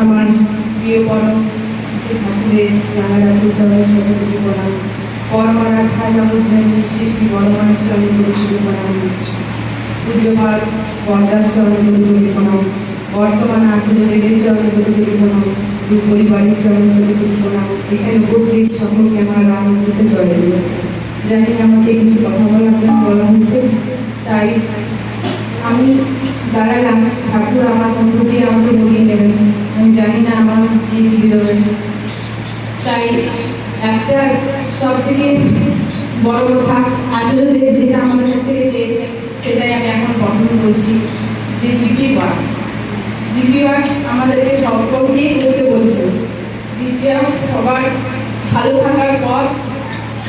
আমার প্রিয় পরম শ্রী ঠাকুরের রাঙারা পূজার সরস্বতী প্রণাম পরমারা খাজামুদ্দিন শ্রী শ্রী বড়মায়ের চরণ গুরুগুরু প্রণাম পূজ্যপাল বরদাস চরণ গুরুগুরু প্রণাম বর্তমান আচার্যদেবের চরণ গুরুগুরু প্রণাম পরিবারের চরণ গুরুগুরু প্রণাম এখানে উপস্থিত সকলকে আমার আনন্দিত জয় দিল। জানি আমাকে কিছু কথা বলার জন্য বলা হয়েছে, তাই আমি দাঁড়ালাম। ঠাকুর আমার মধ্য একটা সব থেকে বড় কথা আচার্যদেব যেটা আমাদের কাছ থেকে চেয়েছেন সেটাই আমি এখন প্রথম বলছি যে ডিপি ওয়ার্কস ডিপি ওয়ার্কস আমাদেরকে সকলকেই করতে বলেছেন ডিপি সবার ভালো থাকার পর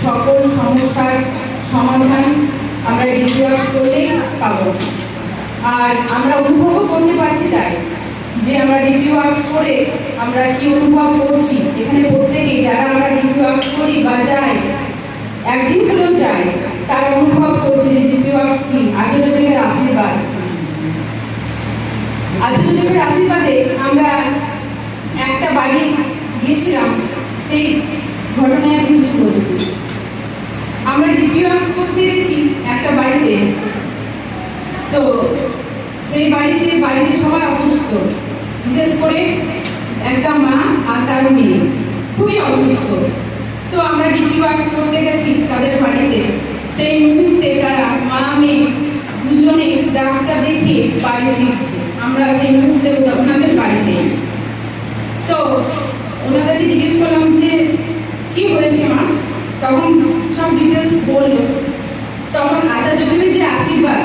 সকল সমস্যার সমাধান আমরা ডিপি ওয়ার্কস করলেই পাবো। আর আমরা অনুভবও করতে পারছি তাই। যে আমরা ডিপি ওয়ার্কস করে আমরা কি অনুভব করছি? এখানে প্রত্যেকেই যারা আমরা ডিপি ওয়ার্কস করি বা যাই, একদিন হলেও যাই, তারা অনুভব করছে যে ডিপি ওয়ার্কস কি? আচার্যদেবের আশীর্বাদ। আচার্যদেবের আশীর্বাদে আমরা একটা বাড়ি গিয়েছিলাম, সেই ঘটনায় আমি কিছু বলছি। আমরা ডিপি ওয়ার্কস করতে গেছি একটা বাড়িতে। তো সেই বাড়িতে সবাই অসুস্থ বিশেষ করে একটা মা আর তার মেয়ে। খুবই অসুস্থ। তো আমরা ডিউটি ওয়ার্কস করতে গেছি তাদের বাড়িতে। সেই মুহূর্তে তারা মা, মেয়ে দুজনে ডাক্তার দেখে বাড়ি ফিরছে। আমরা সেই মুহূর্তে ওনাদের বাড়িতে। তো ওনাদেরকে জিজ্ঞেস করলাম যে, কি হয়েছে মা? তখন সব ডিটেলস বলল, তখন আচার্যদেবের যে আশীর্বাদ,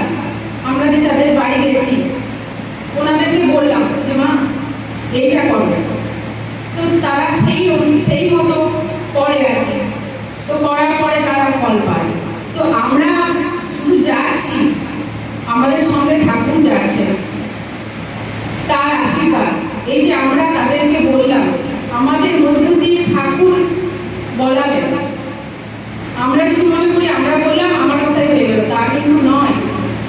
আমরা যে তাদের বাড়ি গেছি ওনাদেরকে বললাম যে মা এইটা করবে। তো তারা সেই সেই মতো করে আর কি। তো করার পরে তারা ফল পায়। তো আমরা শুধু যাচ্ছি, আমাদের সঙ্গে ঠাকুর যাচ্ছে তার আশীর্বাদ। এই যে আমরা তাদেরকে বললাম, আমাদের মধ্য দিয়ে ঠাকুর বলা বলালেন আমরা যদি মনে করি, আমরা বললাম, আমার কথাই হয়ে গেল। তা কিন্তু নয়।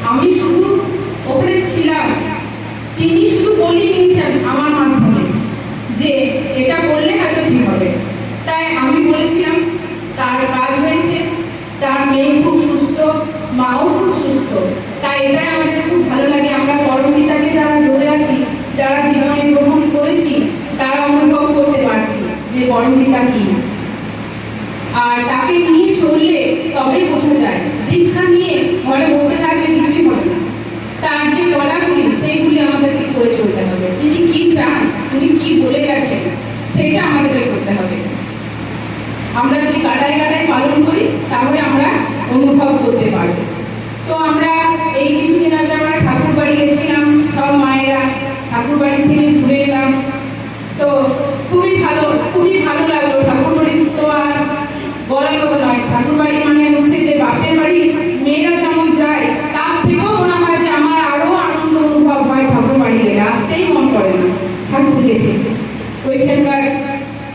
আমি শুধু ওখানে ছিলাম। তিনি শুধু বলিয়ে নিয়েছেন আমার মাধ্যমে যে এটা করলে হয়তো ঠিক হবে। তাই আমি বলেছিলাম, তার কাজ হয়েছে, তার মেয়ে খুব সুস্থ, মাও খুব সুস্থ। তাই এটাই আমাদের খুব ভালো লাগে। আমরা পরমপিতাকে যারা ধরে আছি, যারা জীবনে গ্রহণ করেছি, তারা অনুভব করতে পারছি যে পরমপিতা কি। আর তাকে নিয়ে চললে তবেই বোঝা যায়, দীক্ষা নিয়ে ঘরে বসে থাকলে কিছুই হবে না তার যে বলাগুলি সেইগুলি আমাদেরকে করে চলতে হবে তিনি কি চান তিনি কি বলে গেছেন সেটা আমাদেরকে করতে হবে আমরা যদি কাটায় কাটায় পালন করি তাহলে আমরা অনুভব করতে পারব। তো আমরা এই কিছুদিন আগে আমরা ঠাকুর বাড়ি গেছিলাম, সব মায়েরা ঠাকুর বাড়ি থেকে ঘুরে এলাম। তো খুবই ভালো খুবই ভালো লাগল ঠাকুর বাড়ি তো আর বলার কথা নয় ঠাকুর বাড়ি মানে হচ্ছে যে বাপের বাড়ি, মেয়েরা যেমন যায়, তার থেকেও মনে হয় যে আমার আরও আনন্দ অনুভব হয় ঠাকুর বাড়ি গেলে। আসতেই মন করে না, ঠাকুর গেছে। ওইখানকার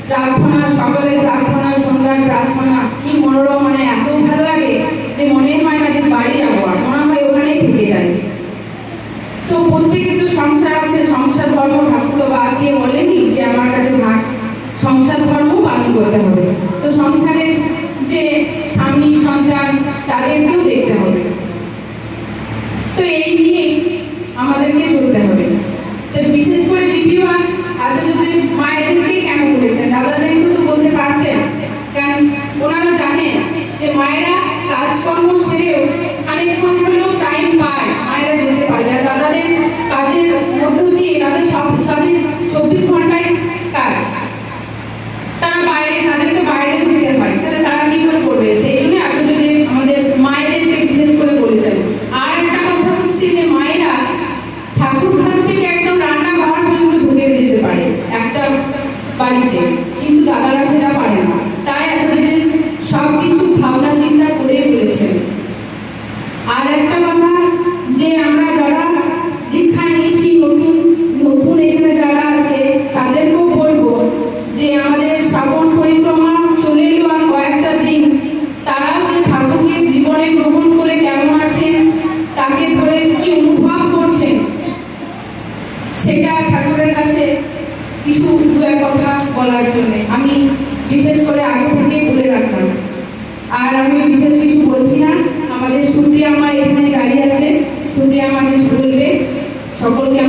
প্রার্থনা, সকালের প্রার্থনা, সন্ধ্যার প্রার্থনা, কি মনোরম মানে এত ভালো লাগে যে মনে হয় না যে বাড়ি যাব আর মনে হয় ওখানেই থেকে যাই তো প্রত্যেকের তো সংসার আছে সংসার ধর্ম ঠাকুর তো বাদ দিয়ে বলেনি যে আমার কাছে ভাগ সংসার ধর্ম পালন করতে হবে। তো সংসারের যে স্বামী সন্তান, তাদেরকেও দেখতে হবে। তো এই নিয়ে আমাদেরকে চলতে হবে। তো বিশেষ করে লিপি ওয়াচ আচ্ছা যদি মায়েদেরকেই কেন বলেছেন দাদাদেরকেও তো বলতে পারতেন। কারণ ওনারা জানেন যে মায়েরা কাজকর্ম সেরেও অনেকক্ষণ হলেও টাইম পায়, মায়েরা যেতে পারবে। আর দাদাদের কাজের মধ্য দিয়ে তাদের সব তাদের চব্বিশ ঘন্টায় কাজ তারা বাইরে তাদেরকে বাইরেও যেতে হয় তাহলে তারা কি করে করবে সেই জন্য আসলে আমাদের মায়েদেরকে বিশেষ করে বলেছেন আর একটা কথা হচ্ছে যে মায়েরা পারে একটা বাড়িতে। কিন্তু দাদারা সেটা পারে না। তাই ভাবনা চিন্তা বলেছেন। আর একটা কথা, যে আমরা যারা দীক্ষা নিয়েছি নতুন নতুন এখানে যারা আছে তাদেরকেও বলব যে আমাদের শ্রাবণ পরিক্রমা চলে এলো আর কয়েকটা দিন তারাও যে ঠাকুরকে জীবনে গ্রহণ করে কেমন আছেন তাকে ধরে কি অনুভব করছেন সেটা ঠাকুরের কাছে কিছু দুয়ের কথা বলার জন্য। আমি বিশেষ করে আগে থেকে বলে রাখলাম। আর আমি বিশেষ কিছু বলছি না। আমাদের সুপ্রিয়া মা এখানে দাঁড়িয়ে আছে। সুপ্রিয়া কিছু বলবে। সকলকে